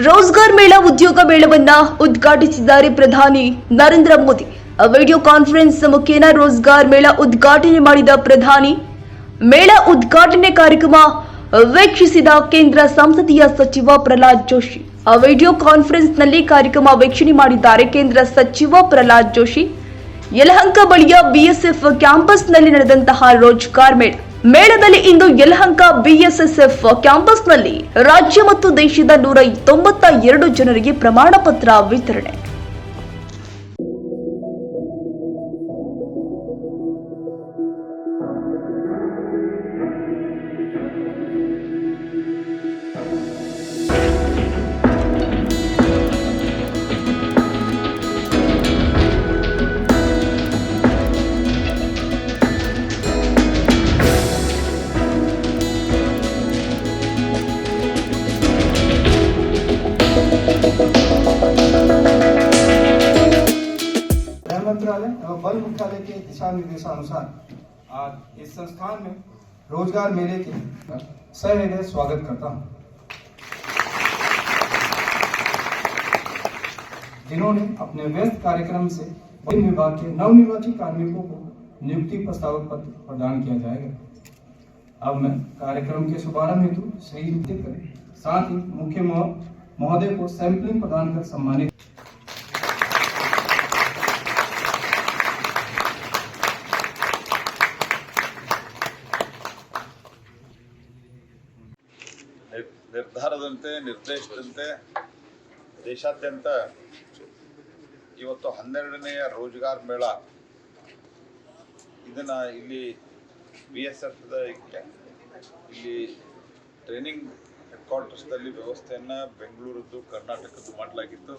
ರೋಜ್ಗಾರ್ ಮೇಳ ಉದ್ಯೋಗ ಮೇಳವನ್ನ ಉದ್ಘಾಟಿಸಿದ್ದಾರೆ ಪ್ರಧಾನಿ ನರೇಂದ್ರ ಮೋದಿ. ವಿಡಿಯೋ ಕಾನ್ಫರೆನ್ಸ್ ಮುಖೇನ ರೋಜ್ಗಾರ್ ಮೇಳ ಉದ್ಘಾಟನೆ ಮಾಡಿದ ಪ್ರಧಾನಿ. ಮೇಳ ಉದ್ಘಾಟನೆ ಕಾರ್ಯಕ್ರಮ ವೀಕ್ಷಿಸಿದ ಕೇಂದ್ರ ಸಂಸದೀಯ ಸಚಿವ ಪ್ರಹ್ಲಾದ್ ಜೋಶಿ. ವಿಡಿಯೋ ವಿಡಿಯೋ ಕಾನ್ಫರೆನ್ಸ್ನಲ್ಲಿ ಕಾರ್ಯಕ್ರಮ ವೀಕ್ಷಣೆ ಮಾಡಿದ್ದಾರೆ ಕೇಂದ್ರ ಸಚಿವ ಪ್ರಹ್ಲಾದ್ ಜೋಶಿ. ಯಲಹಂಕ ಬಳಿಯ ಬಿಎಸ್ಎಫ್ ಕ್ಯಾಂಪಸ್ನಲ್ಲಿ ನಡೆದಂತಹ ರೋಜ್ಗಾರ್ ಮೇಳ. ಮೇಳದಲ್ಲಿ ಇಂದು ಯಲಹಂಕ ಬಿಎಸ್ಎಸ್ಎಫ್ ಕ್ಯಾಂಪಸ್ನಲ್ಲಿ ರಾಜ್ಯ ಮತ್ತು ದೇಶದ ನೂರ ತೊಂಬತ್ತ ಎರಡು ಜನರಿಗೆ ಪ್ರಮಾಣ ಪತ್ರ ವಿತರಣೆ. मंत्रालय एवं बल मुख्यालय के दिशा निर्देशानुसार आज इस संस्थान में रोज़गार मेले के सहृदय स्वागत करता हूँ। जिन्होंने अपने व्यस्त कार्यक्रम से विभिन्न विभाग के नवनिर्वाचित कार्मिकों को नियुक्ति प्रस्ताव पत्र प्रदान किया जाएगा। अब मैं कार्यक्रम के शुभारंभ हेतु श्री साथ ही मुख्य महोदय को सैंपलिंग प्रदान कर सम्मानित ನಿರ್ಧಾರದಂತೆ ನಿರ್ದೇಶದಂತೆ ದೇಶಾದ್ಯಂತ ಇವತ್ತು ಹನ್ನೆರಡನೆಯ ರೋಜ್ಗಾರ್ ಮೇಳ. ಇದನ್ನ ಇಲ್ಲಿ ಬಿ ಎಸ್ ಎಫ್ ಇಲ್ಲಿ ಟ್ರೈನಿಂಗ್ ಹೆಡ್ ಕ್ವಾರ್ಟರ್ಸ್ದಲ್ಲಿ ವ್ಯವಸ್ಥೆಯನ್ನು ಬೆಂಗಳೂರದ್ದು, ಕರ್ನಾಟಕದ್ದು ಮಾಡಲಾಗಿತ್ತು.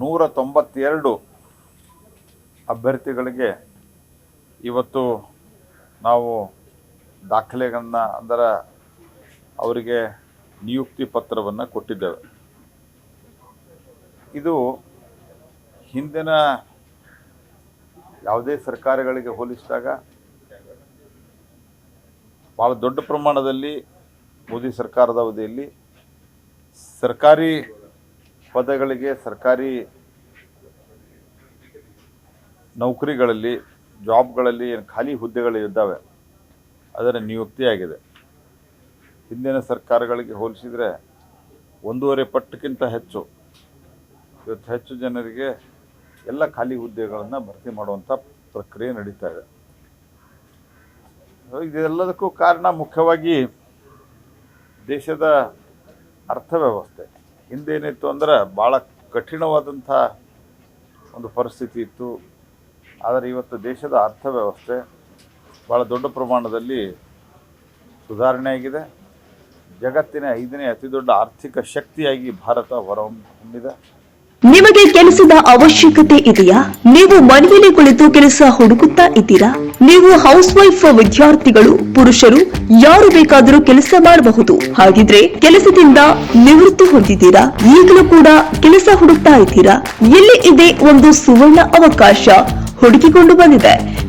ನೂರ ತೊಂಬತ್ತೆರಡು ಅಭ್ಯರ್ಥಿಗಳಿಗೆ ಇವತ್ತು ನಾವು ದಾಖಲೆಗಳನ್ನ, ಅಂದರೆ ಅವರಿಗೆ ನಿಯುಕ್ತಿ ಪತ್ರವನ್ನು ಕೊಟ್ಟಿದ್ದೇವೆ. ಇದು ಹಿಂದಿನ ಯಾವುದೇ ಸರ್ಕಾರಗಳಿಗೆ ಹೋಲಿಸಿದಾಗ ಭಾಳ ದೊಡ್ಡ ಪ್ರಮಾಣದಲ್ಲಿ ಮೋದಿ ಸರ್ಕಾರದ ಅವಧಿಯಲ್ಲಿ ಸರ್ಕಾರಿ ಪದಗಳಿಗೆ ಸರ್ಕಾರಿ ನೌಕರಿಗಳಲ್ಲಿ, ಜಾಬ್ಗಳಲ್ಲಿ ಏನು ಖಾಲಿ ಹುದ್ದೆಗಳು ಇದ್ದಾವೆ. ಅದರ ನಿಯುಕ್ತಿಯಾಗಿದೆ. ಹಿಂದಿನ ಸರ್ಕಾರಗಳಿಗೆ ಹೋಲಿಸಿದರೆ ಒಂದೂವರೆ ಪಟ್ಟಕ್ಕಿಂತ ಹೆಚ್ಚು. ಇವತ್ತು ಹೆಚ್ಚು ಜನರಿಗೆ ಎಲ್ಲ ಖಾಲಿ ಹುದ್ದೆಗಳನ್ನು ಭರ್ತಿ ಮಾಡುವಂಥ ಪ್ರಕ್ರಿಯೆ ನಡೀತಾ ಇದೆ. ಇದೆಲ್ಲದಕ್ಕೂ ಕಾರಣ ಮುಖ್ಯವಾಗಿ ದೇಶದ ಅರ್ಥವ್ಯವಸ್ಥೆ. ಹಿಂದೇನಿತ್ತು ಅಂದರೆ ಭಾಳ ಕಠಿಣವಾದಂಥ ಒಂದು ಪರಿಸ್ಥಿತಿ ಇತ್ತು. ಆದರೆ ಇವತ್ತು ದೇಶದ ಅರ್ಥವ್ಯವಸ್ಥೆ ಭಾಳ ದೊಡ್ಡ ಪ್ರಮಾಣದಲ್ಲಿ ಸುಧಾರಣೆ ಆಗಿದೆ ಜಗತ್ತಿನ ಐದನೇ ಅತಿ ದೊಡ್ಡ ಆರ್ಥಿಕ ಶಕ್ತಿಯಾಗಿ ಭಾರತ ಹೊರಹೊಮ್ಮಿದೆ. ನಿಮಗೆ ಕೆಲಸದ ಅವಶ್ಯಕತೆ ಇದೆಯಾ? ನೀವು ಮನೆಯಲ್ಲಿ ಕುಳಿತು ಕೆಲಸ ಹುಡುಕುತ್ತಾ ಇದ್ದೀರಾ? ನೀವು ಹೌಸ್ ವೈಫ್ ವಿದ್ಯಾರ್ಥಿಗಳು, ಪುರುಷರು, ಯಾರು ಬೇಕಾದರೂ ಕೆಲಸ ಮಾಡಬಹುದು. ಹಾಗಿದ್ರೆ ಕೆಲಸದಿಂದ ನಿವೃತ್ತಿ ಹೊಂದಿದ್ದೀರಾ? ಈಗಲೂ ಕೂಡ ಕೆಲಸ ಹುಡುಕ್ತಾ ಇದ್ದೀರಾ? ಇಲ್ಲಿ ಇದೆ ಒಂದು ಸುವರ್ಣ ಅವಕಾಶ ಹುಡುಕಿಕೊಂಡು ಬಂದಿದೆ.